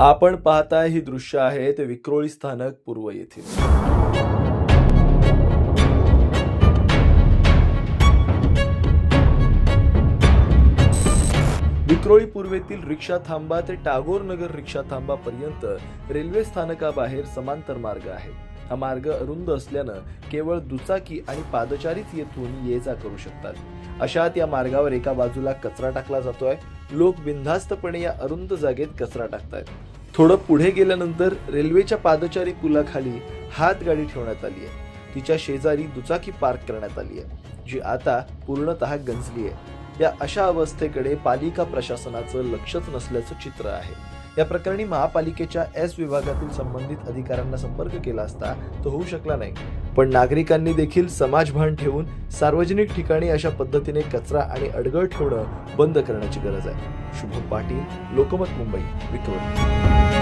आपण पाहताय ही दृश्य आहेत विक्रोळी स्थानक पूर्व येथील. विक्रोळी पूर्वेतील रिक्षा थांबा ते टागोर नगर रिक्षा थांबापर्यंत रेल्वे स्थानकाबाहेर समांतर मार्ग आहे. हा मार्ग अरुंद असल्यानं केवळ दुचाकी आणि पादचारीच येथून ये जा करू शकतात. अशात या मार्गावर एका बाजूला कचरा टाकला जातोय. लोक बिनधास्तपणे या अरुंद जागेत कचरा टाकतात थोडं पुढे गेल्यानंतर रेल्वेच्या पादचारी पुलाखाली हातगाडी ठेवण्यात आली आहे. तिच्या शेजारी दुचाकी पार्क करण्यात आली आहे जी आता पूर्णतः गंजली आहे. या अशा अवस्थेकडे पालिका प्रशासनाचं लक्षच नसल्याचं चित्र आहे. या प्रकरणी महापालिकेच्या एस विभागातील संबंधित अधिकाऱ्यांना संपर्क केला असता तो होऊ शकला नाही. पण नागरिकांनी देखील समाजभान ठेवून सार्वजनिक ठिकाणी अशा पद्धतीने कचरा आणि अडगळ ठेवणं बंद करण्याची गरज आहे. शुभम पाटील लोकमत मुंबई विक्रोळी